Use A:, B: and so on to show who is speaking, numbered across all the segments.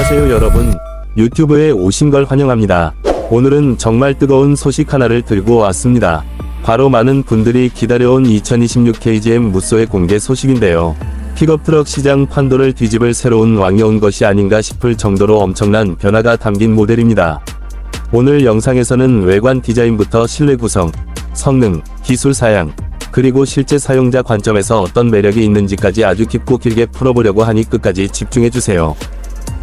A: 안녕하세요 여러분. 유튜브에 오신 걸 환영합니다. 오늘은 정말 뜨거운 소식 하나를 들고 왔습니다. 바로 많은 분들이 기다려온 2026 KGM 무쏘의 공개 소식인데요. 픽업트럭 시장 판도를 뒤집을 새로운 온 것이 아닌가 싶을 정도로 엄청난 변화가 담긴 모델입니다. 오늘 영상에서는 외관 디자인부터 실내 구성, 성능, 기술 사양, 그리고 실제 사용자 관점에서 어떤 매력이 있는지까지 아주 깊고 길게 풀어보려고 하니 끝까지 집중해주세요.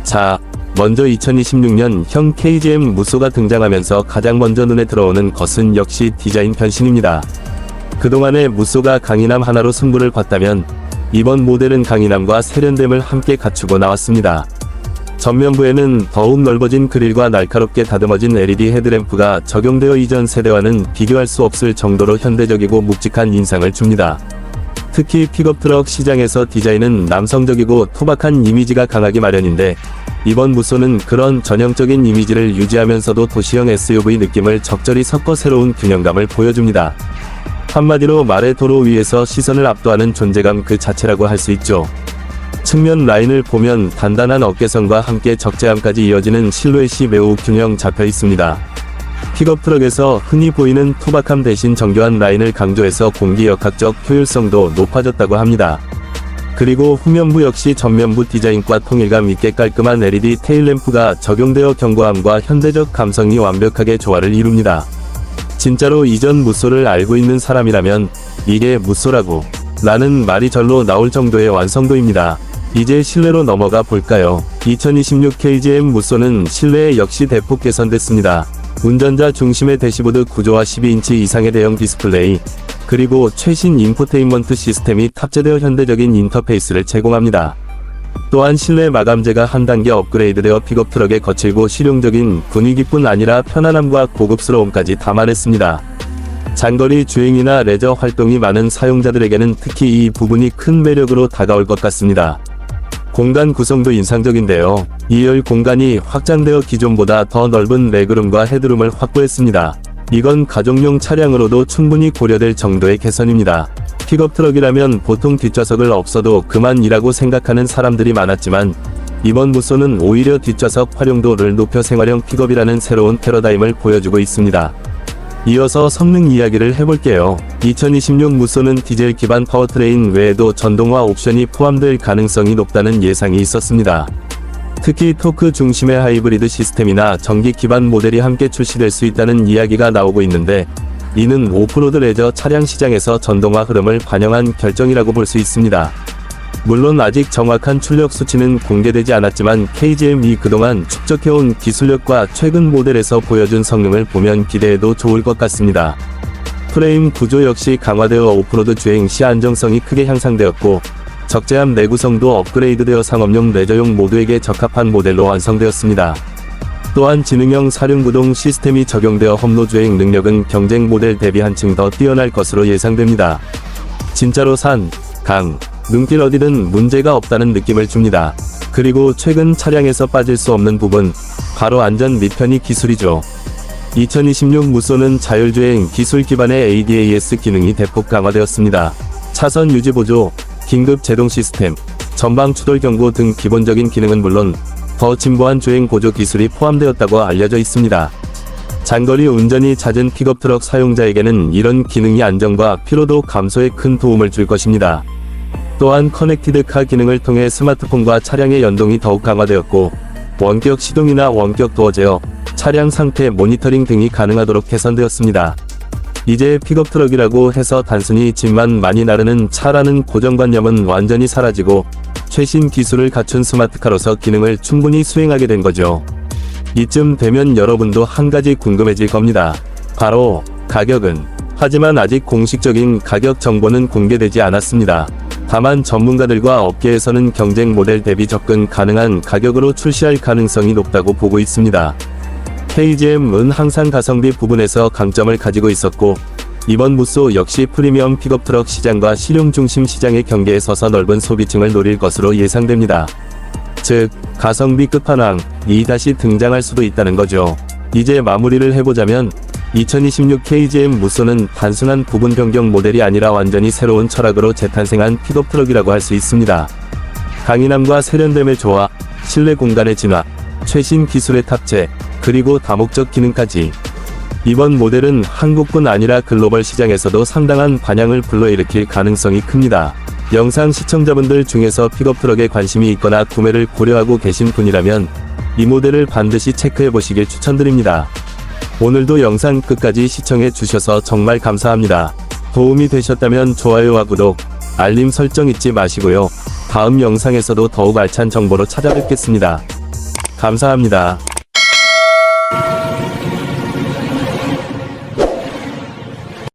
A: 자, 먼저 2026년 형 KGM 무쏘가 등장하면서 가장 먼저 눈에 들어오는 것은 역시 디자인 변신입니다. 그동안의 무쏘가 강인함 하나로 승부를 봤다면 이번 모델은 강인함과 세련됨을 함께 갖추고 나왔습니다. 전면부에는 더욱 넓어진 그릴과 날카롭게 다듬어진 LED 헤드램프가 적용되어 이전 세대와는 비교할 수 없을 정도로 현대적이고 묵직한 인상을 줍니다. 특히 픽업트럭 시장에서 디자인은 남성적이고 투박한 이미지가 강하기 마련인데 이번 무쏘는 그런 전형적인 이미지를 유지하면서도 도시형 SUV 느낌을 적절히 섞어 새로운 균형감을 보여줍니다. 한마디로 말해 도로 위에서 시선을 압도하는 존재감 그 자체라고 할 수 있죠. 측면 라인을 보면 단단한 어깨선과 함께 적재함까지 이어지는 실루엣이 매우 균형 잡혀 있습니다. 픽업 트럭에서 흔히 보이는 투박함 대신 정교한 라인을 강조해서 공기 역학적 효율성도 높아졌다고 합니다. 그리고 후면부 역시 전면부 디자인과 통일감 있게 깔끔한 LED 테일램프가 적용되어 견고함과 현대적 감성이 완벽하게 조화를 이룹니다. 진짜로 이전 무쏘를 알고 있는 사람이라면 이게 무쏘라고 라는 말이 절로 나올 정도의 완성도입니다. 이제 실내로 넘어가 볼까요? 2026 KGM 무쏘는 실내에 역시 대폭 개선됐습니다. 운전자 중심의 대시보드 구조와 12인치 이상의 대형 디스플레이, 그리고 최신 인포테인먼트 시스템이 탑재되어 현대적인 인터페이스를 제공합니다. 또한 실내 마감재가 한 단계 업그레이드되어 픽업 트럭의 거칠고 실용적인 분위기뿐 아니라 편안함과 고급스러움까지 담아냈습니다. 장거리 주행이나 레저 활동이 많은 사용자들에게는 특히 이 부분이 큰 매력으로 다가올 것 같습니다. 공간 구성도 인상적인데요. 2열 공간이 확장되어 기존보다 더 넓은 레그룸과 헤드룸을 확보했습니다. 이건 가족용 차량으로도 충분히 고려될 정도의 개선입니다. 픽업 트럭이라면 보통 뒷좌석을 없어도 그만이라고 생각하는 사람들이 많았지만 이번 무쏘는 오히려 뒷좌석 활용도를 높여 생활형 픽업이라는 새로운 패러다임을 보여주고 있습니다. 이어서 성능 이야기를 해볼게요. 2026 무쏘는 디젤 기반 파워트레인 외에도 전동화 옵션이 포함될 가능성이 높다는 예상이 있었습니다. 특히 토크 중심의 하이브리드 시스템이나 전기 기반 모델이 함께 출시될 수 있다는 이야기가 나오고 있는데 이는 오프로드 레저 차량 시장에서 전동화 흐름을 반영한 결정이라고 볼 수 있습니다. 물론 아직 정확한 출력 수치는 공개되지 않았지만 KGM이 그동안 축적해온 기술력과 최근 모델에서 보여준 성능을 보면 기대해도 좋을 것 같습니다. 프레임 구조 역시 강화되어 오프로드 주행 시 안정성이 크게 향상되었고 적재함 내구성도 업그레이드되어 상업용 레저용 모두에게 적합한 모델로 완성되었습니다. 또한 지능형 사륜구동 시스템이 적용되어 험로 주행 능력은 경쟁 모델 대비 한층 더 뛰어날 것으로 예상됩니다. 진짜로 산, 강, 눈길 어디든 문제가 없다는 느낌을 줍니다. 그리고 최근 차량에서 빠질 수 없는 부분, 바로 안전 및 편의 기술이죠. 2026 무쏘는 자율주행 기술 기반의 ADAS 기능이 대폭 강화되었습니다. 차선 유지 보조, 긴급 제동 시스템, 전방 추돌 경고 등 기본적인 기능은 물론 더 진보한 주행 보조 기술이 포함되었다고 알려져 있습니다. 장거리 운전이 잦은 픽업 트럭 사용자에게는 이런 기능이 안정과 피로도 감소에 큰 도움을 줄 것입니다. 또한 커넥티드 카 기능을 통해 스마트폰과 차량의 연동이 더욱 강화되었고 원격 시동이나 원격 도어 제어, 차량 상태 모니터링 등이 가능하도록 개선되었습니다. 이제 픽업 트럭이라고 해서 단순히 집만 많이 나르는 차라는 고정관념은 완전히 사라지고 최신 기술을 갖춘 스마트카로서 기능을 충분히 수행하게 된 거죠. 이쯤 되면 여러분도 한 가지 궁금해질 겁니다. 바로 가격은. 하지만 아직 공식적인 가격 정보는 공개되지 않았습니다. 다만 전문가들과 업계에서는 경쟁 모델 대비 접근 가능한 가격으로 출시할 가능성이 높다고 보고 있습니다. KGM은 항상 가성비 부분에서 강점을 가지고 있었고 이번 무쏘 역시 프리미엄 픽업 트럭 시장과 실용 중심 시장의 경계에 서서 넓은 소비층을 노릴 것으로 예상됩니다. 즉, 가성비 끝판왕이 다시 등장할 수도 있다는 거죠. 이제 마무리를 해보자면 2026 KGM 무쏘는 단순한 부분 변경 모델이 아니라 완전히 새로운 철학으로 재탄생한 픽업 트럭이라고 할 수 있습니다. 강인함과 세련됨의 조화, 실내 공간의 진화, 최신 기술의 탑재, 그리고 다목적 기능까지. 이번 모델은 한국뿐 아니라 글로벌 시장에서도 상당한 반향을 불러일으킬 가능성이 큽니다. 영상 시청자분들 중에서 픽업 트럭에 관심이 있거나 구매를 고려하고 계신 분이라면 이 모델을 반드시 체크해 보시길 추천드립니다. 오늘도 영상 끝까지 시청해 주셔서 정말 감사합니다. 도움이 되셨다면 좋아요와 구독, 알림 설정 잊지 마시고요. 다음 영상에서도 더욱 알찬 정보로 찾아뵙겠습니다. 감사합니다.